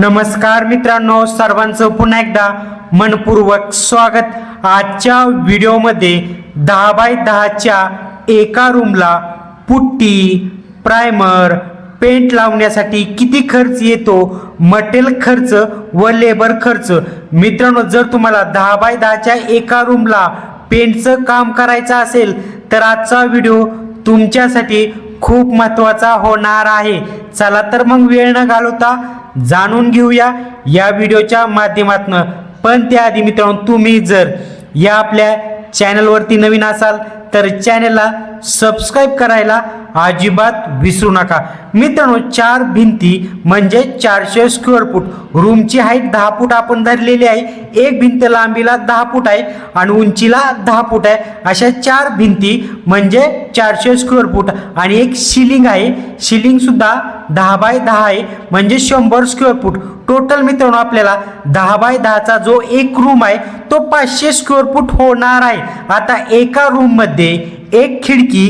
नमस्कार मित्रांनो सर्वांचं पुन्हा एकदा मनपूर्वक स्वागत. आजच्या व्हिडिओमध्ये दहा बाय दहाच्या एका रूमला पुट्टी प्रायमर पेंट लावण्यासाठी किती खर्च येतो मटेरियल खर्च व लेबर खर्च? मित्रांनो जर तुम्हाला दहा बाय दहाच्या एका रूमला पेंटचं काम करायचं असेल तर आजचा व्हिडिओ तुमच्यासाठी खूप महत्त्वाचा होणार आहे. चला तर मग वेळ न घालवता जाणून घेऊया या व्हिडिओच्या माध्यमातून. पण त्याआधी मित्रांनो तुम्ही जर या आपल्या चॅनलवरती नवीन असाल तर चॅनलला सबस्क्राईब करायला अजिबात विसरू नका. मित्रांनो चार भिंती म्हणजे चारशे स्क्वेअर फूट रूमची हाईट दहा फूट आपण धरलेली आहे. एक भिंत लांबीला दहा फूट आहे आणि उंचीला दहा फूट आहे. अशा चार भिंती म्हणजे चारशे स्क्वेअर फूट आणि एक शिलिंग आहे. शिलिंगसुद्धा दहा बाय दहा आहे. म्हणजे शंभर स्क्वेअर फूट टोटल मित्रांनो आपल्याला दहा बाय दहाचा जो एक रूम आहे तो पाचशे स्क्वेअर फूट होणार आहे. आता एका रूममध्ये एक खिडकी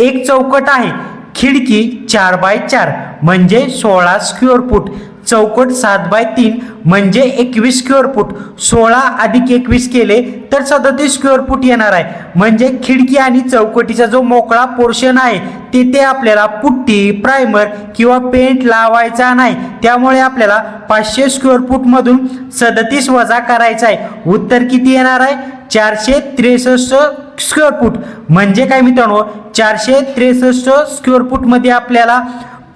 एक चौकट आहे. खिडकी चार बाय चार म्हणजे सोळा स्क्वेअर फूट चौकट सात बाय तीन म्हणजे एकवीस स्क्वेअर फूट सोळा अधिक एकवीस केले तर सदतीस स्क्वेअर फूट येणार आहे. म्हणजे खिडकी आणि चौकटीचा जो मोकळा पोर्शन आहे तिथे आपल्याला पुट्टी प्रायमर किंवा पेंट लावायचा नाही. त्यामुळे आपल्याला पाचशे स्क्वेअर फूटमधून सदतीस वजा करायचा आहे. उत्तर किती येणार आहे? चारशे त्रेसष्ट स्क्वेअर फूट म्हणजे काय मित्रांनो? चारशे त्रेसष्ट स्क्वेअर फूटमध्ये आपल्याला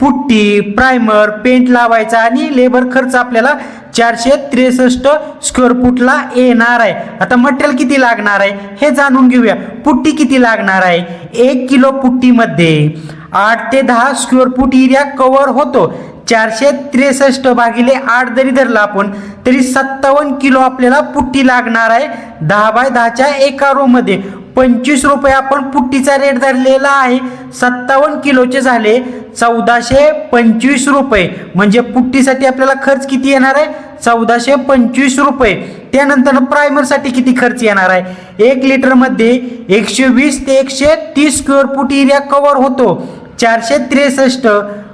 पुट्टी प्रायमर पेंट लावायचा आणि लेबर खर्च आपल्याला चारशे त्रेसष्ट स्क्वेअर फूटला येणार आहे. आता मटेरियल किती लागणार आहे? हे जाणून घेऊया. पुट्टी किती लागणार आहे? एक किलो पुट्टीमध्ये आठ ते दहा स्क्वेअर फूट एरिया कव्हर होतो. चारशे त्रेसष्ट भागिले आठ जरी धरला आपण तरी सत्तावन्न किलो आपल्याला पुट्टी लागणार आहे. दहा बाय दहाच्या एका रोमध्ये पंचवीस रुपये आपण पुट्टीचा रेट धरलेला आहे. सत्तावन्न किलोचे झाले. चौदाशे पंचवीस रुपये. म्हणजे पुट्टीसाठी आपल्याला खर्च किती येणार आहे? चौदाशे पंचवीस रुपये. त्यानंतर प्रायमरसाठी किती खर्च येणार आहे? एक लिटरमध्ये एकशे वीस ते एकशे तीस स्क्वेअर फूट एरिया कव्हर होतो. चारशे त्रेसष्ट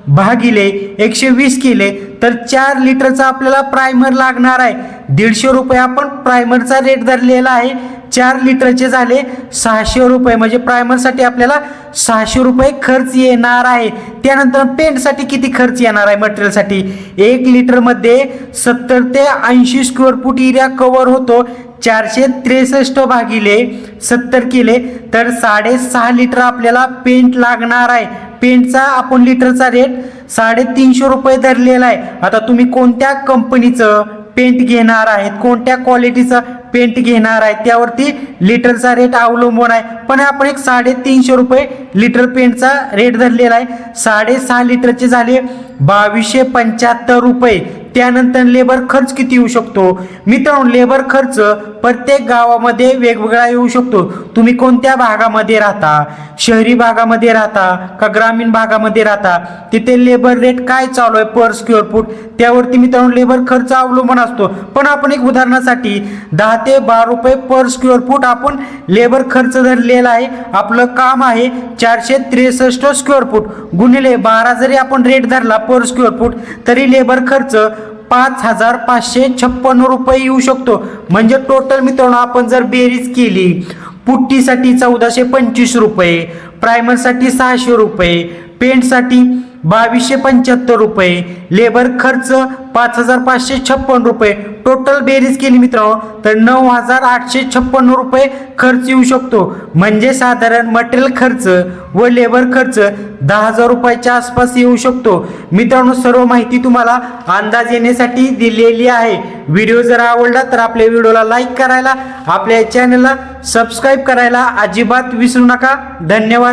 भागिले एकशे वीस केले. तर चार लिटरचा आपल्याला प्रायमर लागणार आहे. दीडशे रुपये आपण प्रायमरचा रेट धरलेला आहे. चार लिटरचे झाले सहाशे रुपये. म्हणजे प्रायमरसाठी आपल्याला सहाशे रुपये खर्च येणार आहे. त्यानंतर पेंटसाठी किती खर्च येणार आहे मटेरियलसाठी? एक लिटरमध्ये सत्तर ते ऐंशी स्क्वेअर फूट एरिया कवर होतो. चारशे त्रेसष्ट भागिले सत्तर केले तर साडेसहा लिटर आपल्याला पेंट लागणार आहे. पेंटचा आपण लिटरचा रेट साडेतीनशे रुपये धरलेला आहे. आता तुम्ही कोणत्या कंपनीचं पेंट घेणार आहेत? कोणत्या क्वालिटीचं पेंट घेणार आहे. त्यावरती लिटरचा रेट अवलंबून आहे. पण आपण एक साडेतीनशे रुपये लिटर पेंटचा रेट धरलेला आहे. साडेसहा लिटरचे झाले बावीसशे पंच्याहत्तर रुपये. त्यानंतर लेबर खर्च किती येऊ शकतो? मित्रांनो लेबर खर्च प्रत्येक गावामध्ये वेगवेगळा येऊ शकतो. तुम्ही कोणत्या भागामध्ये राहता? शहरी भागामध्ये राहता का ग्रामीण भागामध्ये राहता? तिथे लेबर रेट काय चालू आहे पर स्क्वेअर फूट? त्यावरती मित्रांनो लेबर खर्च अवलंबून असतो. पण आपण एक उदाहरणासाठी दहा ते बारा रुपये पर स्क्वेअर फूट आपण लेबर खर्च धरलेला आहे. आपलं काम आहे चारशे त्रेसष्ट स्क्वेअर फूट. गुणिले बारा जरी आपण रेट धरला पर स्क्वेअर फूट तरी लेबर खर्च पाच हजार पाचशे छप्पन्न रुपये येऊ शकतो. म्हणजे टोटल मित्रांनो आपण जर बेरीज केली पुट्टीसाठी चौदाशे पंचवीस रुपये प्रायमरसाठी सहाशे रुपये पेंटसाठी बावीसशे पंच्याहत्तर रुपये. लेबर खर्च पाच हजार पाचशे छप्पन रुपये. टोटल बेरीज केली मित्रांनो तर नऊ हजार आठशे छप्पन्न रुपये खर्च येऊ शकतो. म्हणजे साधारण मटेरियल खर्च व लेबर खर्च दहा हजार रुपयाच्या आसपास येऊ शकतो. मित्रांनो सर्व माहिती तुम्हाला अंदाज येण्यासाठी दिलेली आहे. व्हिडिओ जर आवडला तर आपल्या व्हिडिओला लाईक करायला आपल्या चॅनलला सबस्क्राईब करायला अजिबात विसरू नका. धन्यवाद.